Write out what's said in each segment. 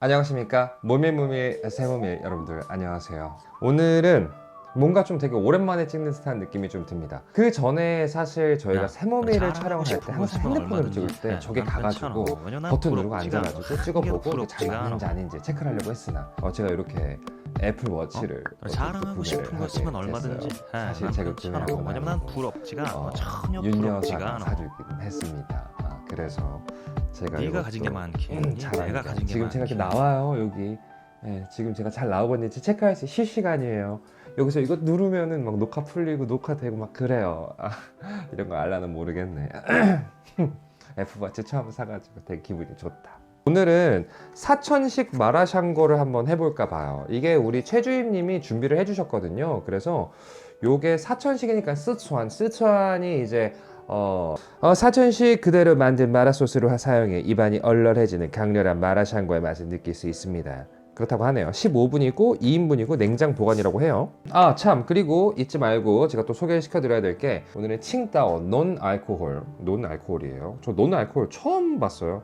안녕하십니까 모밀모밀 새모밀 여러분들 안녕하세요 오늘은 뭔가 좀 되게 오랜만에 찍는 듯한 느낌이 좀 듭니다 그 전에 사실 저희가 야, 새모밀을 잘하고 촬영을 할때 항상 핸드폰으로 찍을. 때난 가가지고 버튼 누르고. 앉아가지고 한 찍어보고 잘 맞는지. 아닌지 체크를 하려고 했으나 어, 제가 이렇게 애플 워치를 어? 잘하고 싶은 거 있으면 얼마든지. 해. 사실 난 제가. 구매하고 왜냐면 난 부럽지가. 어, 전혀 윤 부럽지가 않아. 사주긴 했습니다 아, 그래서 제가 네가 가진 게 많긴. 음, 잘하니까 가진 게 지금 제가 이렇게. 나와요 여기. 예, 지금 제가 잘 나오고 있는지 체크할 수 실시간이에요. 여기서 이거 누르면은 막 녹화 풀리고 녹화되고 막 그래요. 아, 이런 거 알라는 모르겠네. F바치 처음 사가지고 되게 기분이 좋다. 오늘은 사천식 마라샹궈를 한번 해볼까 봐요. 이게 우리 최주임님이 준비를 해주셨거든요. 그래서 요게 사천식이니까 스촨 스촨이 이제 어, 어, 사천식 그대로 만든 마라소스로 사용해 입안이 얼얼해지는 강렬한 마라샹궈의 맛을 느낄 수 있습니다. 그렇다고 하네요. 15분이고 2인분이고 냉장 보관이라고 해요. 아, 참. 그리고 잊지 말고 제가 또 소개시켜 드려야 될 게 오늘은 칭따오 논 알코올. 논 알코올이에요. 저 논 알코올 처음 봤어요.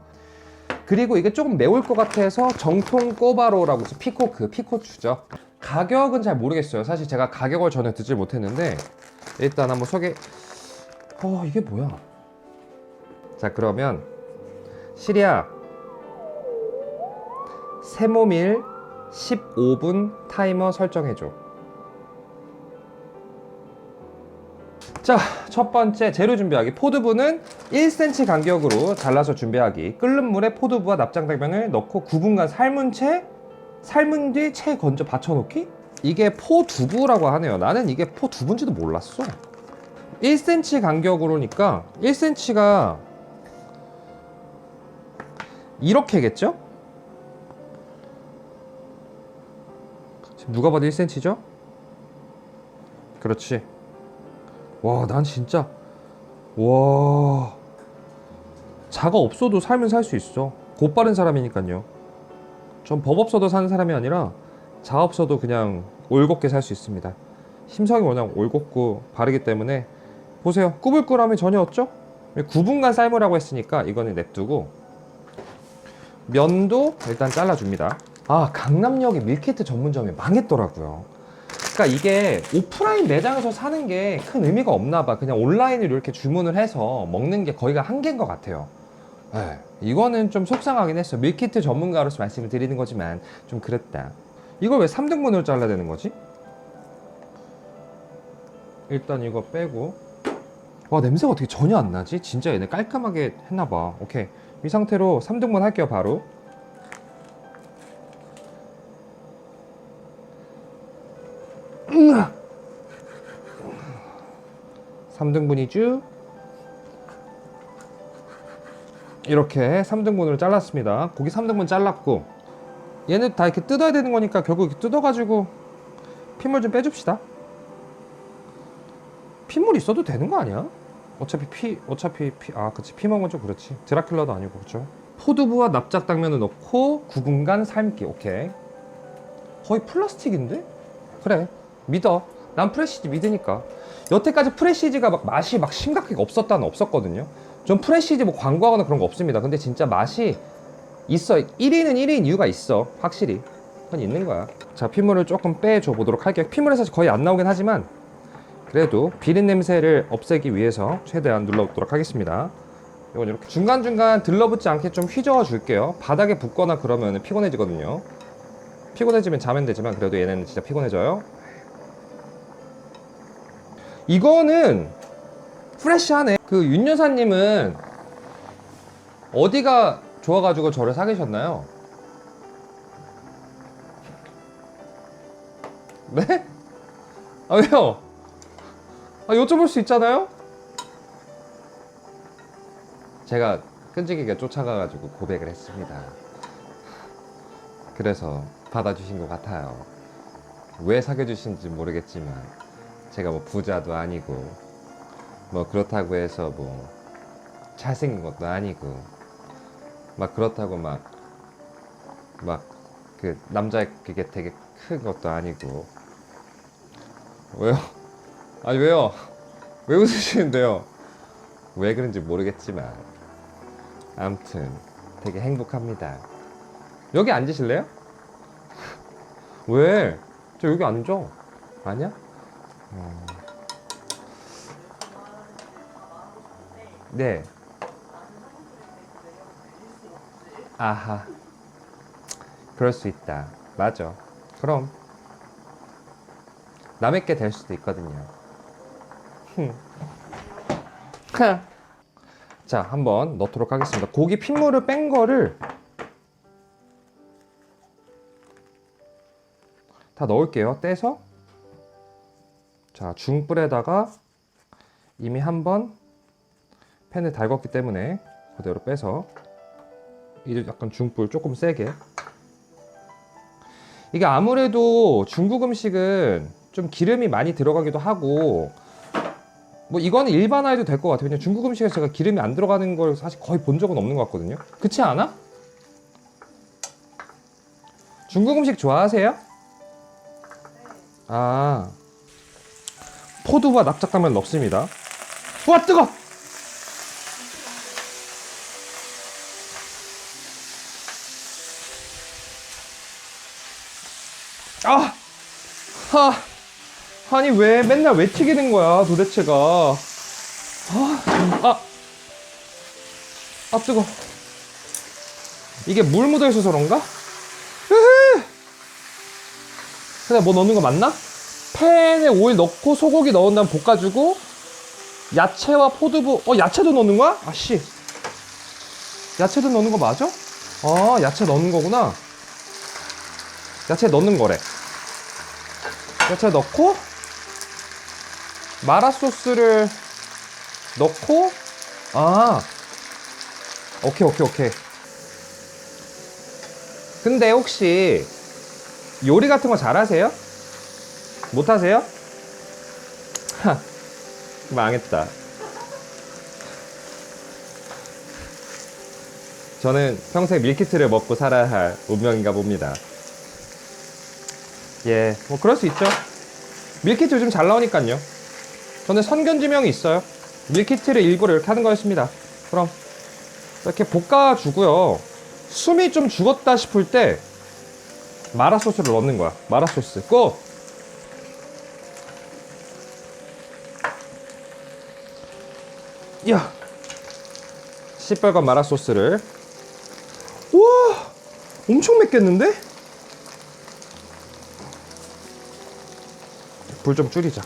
그리고 이게 조금 매울 것 같아서 정통 꼬바로라고 해서 피코크, 피코추죠. 가격은 잘 모르겠어요. 사실 제가 가격을 전혀 듣질 못했는데 일단 한번 소개 어 이게 뭐야? 자 그러면 시리아. 세모밀 15분 타이머 설정해줘. 자 첫 번째 재료 준비하기. 포두부는 1cm 간격으로 잘라서 준비하기. 끓는 물에 포두부와 납작당면을 넣고 9분간 삶은 채 삶은 뒤 채 건져 받쳐놓기? 이게 포두부라고 하네요. 나는 이게 포두부인지도 몰랐어 1cm 간격으로니까 1cm가 이렇게겠죠? 지금 누가 봐도 1cm죠? 그렇지. 와, 난 진짜 와 자가 없어도 살면 살 수 있어. 곧바른 사람이니까요. 전 법 없어도 사는 사람이 아니라 자 없어도 그냥 올곧게 살 수 있습니다. 심성이 워낙 올곧고 바르기 때문에 보세요. 꾸불꾸함이 전혀 없죠? 9분간 삶으라고 했으니까 이거는 냅두고 면도 일단 잘라줍니다. 아 강남역에 밀키트 전문점이 망했더라고요. 그러니까 이게 오프라인 매장에서 사는 게 큰 의미가 없나 봐. 그냥 온라인으로 이렇게 주문을 해서 먹는 게 거의가 한계인 것 같아요. 에 이거는 좀 속상하긴 했어. 밀키트 전문가로서 말씀을 드리는 거지만 좀 그랬다. 이걸 왜 3등분으로 잘라야 되는 거지? 일단 이거 빼고 와 냄새가 어떻게 전혀 안 나지? 진짜 얘네 깔끔하게 했나봐 오케이 이 상태로 3등분 할게요 바로 으아! 3등분이죠 이렇게 3등분으로 잘랐습니다 고기 3등분 잘랐고 얘는 다 이렇게 뜯어야 되는 거니까 결국 뜯어가지고 핏물 좀 빼줍시다 핏물 있어도 되는 거 아니야? 어차피 피 어차피 피아 그치. 피 먹으면 좀 그렇지. 드라큘라도 아니고 그렇죠 포두부와 납작 당면을 넣고 9분간 삶기. 오케이. 거의 플라스틱인데? 그래. 믿어. 난 프레시즈 믿으니까. 여태까지 프레시즈가 막 맛이 막 심각하게 없었다는 없었거든요. 전 프레시즈 뭐 광고하거나 그런 거 없습니다. 근데 진짜 맛이 있어. 1위는 1위인 이유가 있어. 확실히. 그건 있는 거야. 자 핏물을 조금 빼줘 보도록 할게요. 사실 거의 안 나오긴 하지만 그래도 비린 냄새를 없애기 위해서 최대한 눌러보도록 하겠습니다. 이건 이렇게 중간중간 들러붙지 않게 좀 휘저어 줄게요. 바닥에 붙거나 그러면 피곤해지거든요. 피곤해지면 자면 되지만 그래도 얘네는 진짜 피곤해져요. 이거는 프레쉬하네. 그 윤 여사님은 어디가 좋아가지고 저를 사귀셨나요? 네? 아 왜요? 아, 여쭤볼 수 있잖아요? 제가 끈질기게 쫓아가가지고 고백을 했습니다. 그래서 받아주신 것 같아요. 왜 사귀어주신지 모르겠지만, 제가 뭐 부자도 아니고, 뭐 그렇다고 해서 뭐, 잘생긴 것도 아니고, 막 그렇다고 막, 막, 그, 남자 그게 되게 큰 것도 아니고, 왜요? 아니 왜요? 왜 웃으시는데요? 왜 그런지 모르겠지만 아무튼 되게 행복합니다. 여기 앉으실래요? 왜? 저 여기 앉아. 아니야? 어. 네. 아하. 그럴 수 있다. 맞아. 그럼. 남의 게 될 수도 있거든요. 흠. 자, 한번 넣도록 하겠습니다. 고기 핏물을 뺀 거를 다 넣을게요. 떼서. 자, 중불에다가 이미 한번 팬을 달궜기 때문에 그대로 빼서 이제 약간 중불 조금 세게 이게 아무래도 중국 음식은 좀 기름이 많이 들어가기도 하고 뭐 이거는 일반화해도 될 것 같아요. 그냥 중국 음식에서 제가 기름이 안 들어가는 걸 사실 거의 본 적은 없는 것 같거든요. 그렇지 않아? 중국 음식 좋아하세요? 아 포도와 납작당면 넣습니다. 와 뜨거! 아, 하, 아니 왜 맨날 왜 튀기는 거야 도대체가? 아, 아, 아 뜨거. 이게 물 묻어 있어서 그런가? 으흐. 근데 뭐 넣는 거 맞나? 팬에 오일 넣고 소고기 넣은 다음 볶아주고 야채와 포도부 어 야채도 넣는 거야? 아씨 야채도 넣는 거 맞아? 아 야채 넣는 거구나 야채 넣는 거래 야채 넣고 마라 소스를 넣고 아 오케이 오케이 오케이 근데 혹시 요리 같은 거 잘하세요? 못하세요? 하, 망했다. 저는 평생 밀키트를 먹고 살아야 할 운명인가 봅니다. 예, 뭐 그럴 수 있죠. 밀키트 요즘 잘 나오니까요. 저는 선견지명이 있어요. 밀키트를 일부러 이렇게 하는 거였습니다. 그럼 이렇게 볶아주고요. 숨이 좀 죽었다 싶을 때 마라 소스를 넣는 거야. 마라 소스. 고! 야! 시뻘건 마라 소스를. 우와! 엄청 맵겠는데? 불 좀 줄이자.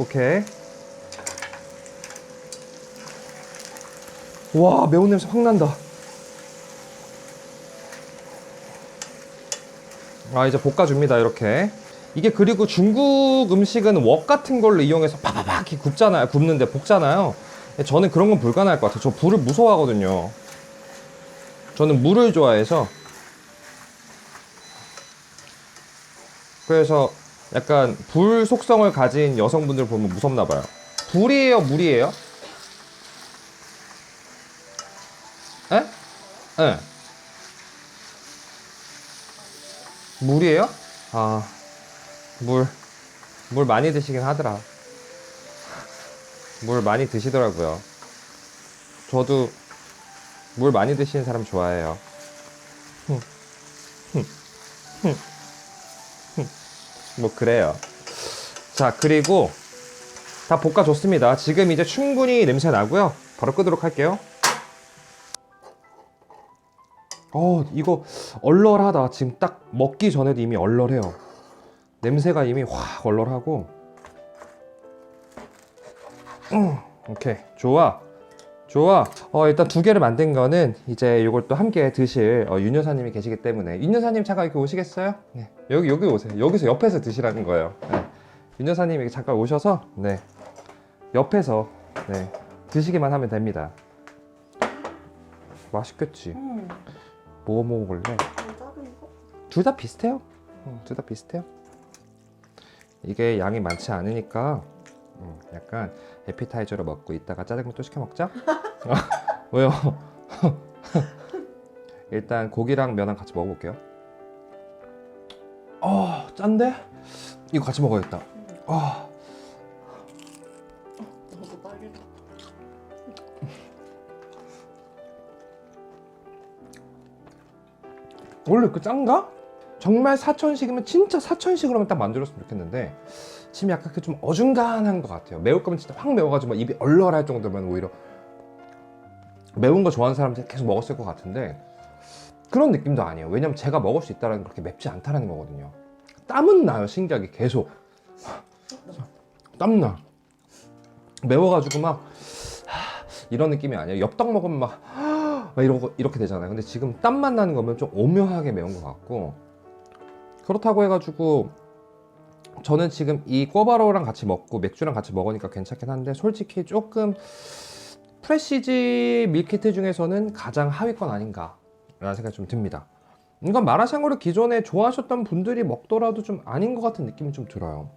오케이. 와, 매운 냄새 확 난다. 아, 이제 볶아줍니다, 이렇게. 이게 그리고 중국 음식은 웍 같은 걸로 이용해서 이렇게 굽잖아요. 굽는데 볶잖아요. 저는 그런 건 불가능할 것 같아요. 저 불을 무서워하거든요. 저는 물을 좋아해서. 그래서 약간 불 속성을 가진 여성분들 보면 무섭나 봐요. 불이에요, 물이에요? 에? 에. 물이에요? 아, 물. 물 많이 드시긴 하더라. 물 많이 드시더라고요. 저도 물 많이 드시는 사람 좋아해요. 흠, 흠, 흠, 흠. 뭐 그래요. 자 그리고 다 볶아줬습니다. 지금 이제 충분히 냄새 나고요. 바로 끄도록 할게요. 어 이거 얼얼하다. 지금 딱 먹기 전에도 이미 얼얼해요. 냄새가 이미 확 얼얼하고. 음, 오케이 좋아 좋아. 어 일단 두 개를 만든 거는 이제 이걸 또 함께 드실 어, 윤 여사님이 계시기 때문에. 윤 여사님 잠깐 이렇게 오시겠어요? 네. 여기 여기 오세요. 여기서 옆에서 드시라는 거예요. 네. 윤 여사님이 잠깐 오셔서 네. 옆에서 네. 드시기만 하면 됩니다. 맛있겠지? 음, 뭐 먹을래? 작은 거? 둘다 비슷해요. 둘다 비슷해요. 이게 양이 많지 않으니까 음, 약간 에피타이저로 먹고 이따가 짜장면 또 시켜 먹자. 어, 왜요? 일단 고기랑 면랑 같이 먹어볼게요. 어, 짠데? 이거 같이 먹어야겠다. 아, 맛있어. 원래 그 짠가? 정말 사천식이면 진짜 사천식으로만 딱 만들었으면 좋겠는데 지금 약간 그좀 어중간한 것 같아요. 매울 거면 진짜 확 매워가지고 막 입이 얼얼할 정도면 오히려 매운 거 좋아하는 사람들 계속 먹었을 것 같은데 그런 느낌도 아니에요. 왜냐면 제가 먹을 수 있다는 게 그렇게 맵지 않다는 거거든요. 땀은 나요, 신기하게 계속 땀 나. 매워가지고 막 하, 이런 느낌이 아니에요. 엽떡 먹으면 막, 하, 막 이러고 이렇게 되잖아요. 근데 지금 땀만 나는 거면 좀 오묘하게 매운 것 같고 그렇다고 해가지고 저는 지금 이 꼬바로우랑 같이 먹고 맥주랑 같이 먹으니까 괜찮긴 한데 솔직히 조금 프레시지 밀키트 중에서는 가장 하위권 아닌가 라는 생각이 좀 듭니다. 이건 마라샹궈를 기존에 좋아하셨던 분들이 먹더라도 좀 아닌 것 같은 느낌이 좀 들어요.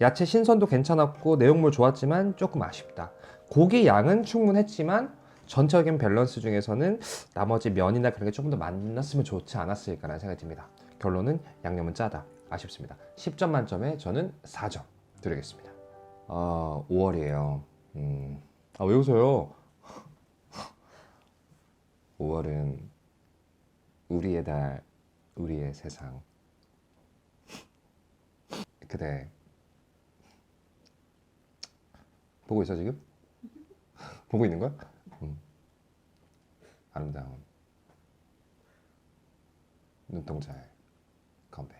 야채 신선도 괜찮았고 내용물 좋았지만 조금 아쉽다. 고기 양은 충분했지만 전체적인 밸런스 중에서는 나머지 면이나 그런 게 조금 더 많았으면 좋지 않았을까라는 생각이 듭니다. 결론은 양념은 짜다. 아쉽습니다. 10점 만점에 저는 4점 드리겠습니다. 아, 5월이에요. 음. 아, 왜 웃어요? 5월은 우리의 달, 우리의 세상. 그대 보고 있어 지금? 보고 있는 거야? 음. 아름다운 눈동자의 건배.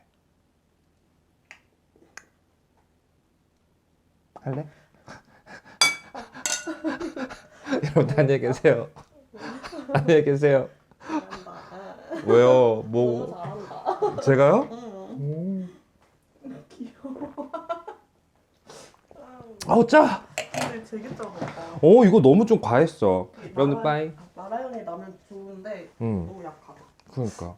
할래? 여러분 안녕히 계세요. 안녕히 계세요. 왜요? 뭐. 제가요? 응. 음. 귀여워. 아우 짜. 근데 되게 짜다. 어 이거 너무 좀 과했어. 여러분들 마라- 빠이. 아, 마라형의 라면 좋은데 음 너무 약하다. 그러니까